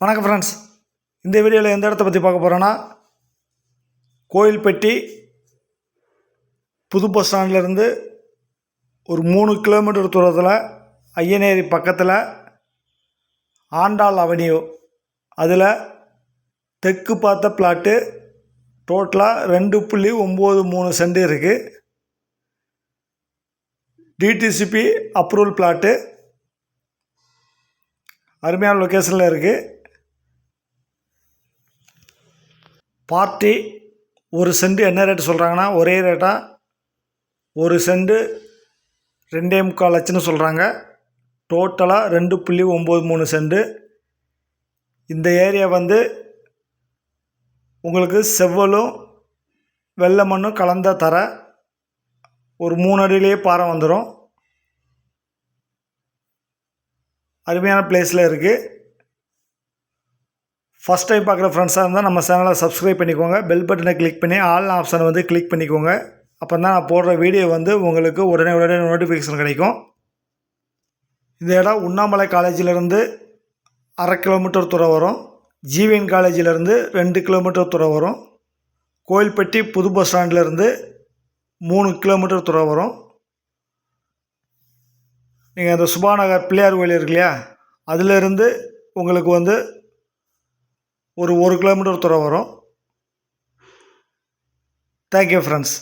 வணக்கம் ஃப்ரெண்ட்ஸ் இந்த வீடியோவில் எந்த இடத்த பற்றி பார்க்க போகிறோன்னா கோயில்பட்டி புது பஸ் ஸ்டாண்ட்லேருந்து ஒரு மூணு கிலோமீட்டர் தூரத்தில் ஐயனேரி பக்கத்தில் ஆண்டாள் அவென்யூ அதில் தெற்கு பார்த்த பிளாட்டு டோட்டலாக ரெண்டு புள்ளி ஒம்பது மூணு சென்ட் இருக்குது டிடிசிபி அப்ரூவல் பிளாட்டு அருமையான லொக்கேஷனில் இருக்குது பார்ட்டி ஒரு சென்ட் என்ன ரேட்டு சொல்கிறாங்கன்னா ஒரே ரேட்டாக ஒரு செண்டு ரெண்டே முக்கால் லட்சம்னு சொல்கிறாங்க டோட்டலாக ரெண்டு புள்ளி ஒம்பது மூணு செண்டு. இந்த ஏரியா வந்து உங்களுக்கு செவ்வலும் வெள்ளை மண்ணும் கலந்த தர ஒரு மூணு அடியிலேயே பாறை வந்துடும் அருமையான பிளேஸில் இருக்குது ஃபஸ்ட் டைம் பார்க்குற ஃப்ரெண்ட்ஸாக இருந்தால் நம்ம சேனலை சப்ஸ்கிரைப் பண்ணிக்கோங்க. பெல் பட்டனை கிளிக் பண்ணி ஆல் ஆப்ஷனை வந்து கிளிக் பண்ணிக்கோங்க. அப்போ தான் நான் போடுற வீடியோ வந்து உங்களுக்கு உடனே உடனே நோட்டிஃபிகேஷன் கிடைக்கும். இந்த இடம் உண்ணாமலை காலேஜிலேருந்து அரை கிலோமீட்டர் தூரம் வரும். ஜிவிஎன் காலேஜிலேருந்து ரெண்டு கிலோமீட்டர் தூரம் வரும். கோயில்பட்டி புது பஸ் ஸ்டாண்ட்லேருந்து மூணு கிலோமீட்டர் தூரம் வரும். நீங்கள் அந்த சுபாநகர் பிள்ளையார் கோயில் இருக்கு இல்லையா? அதிலிருந்து உங்களுக்கு வந்து ஒரு ஒரு கிலோமீட்டர் தூரம் வரும். Thank you friends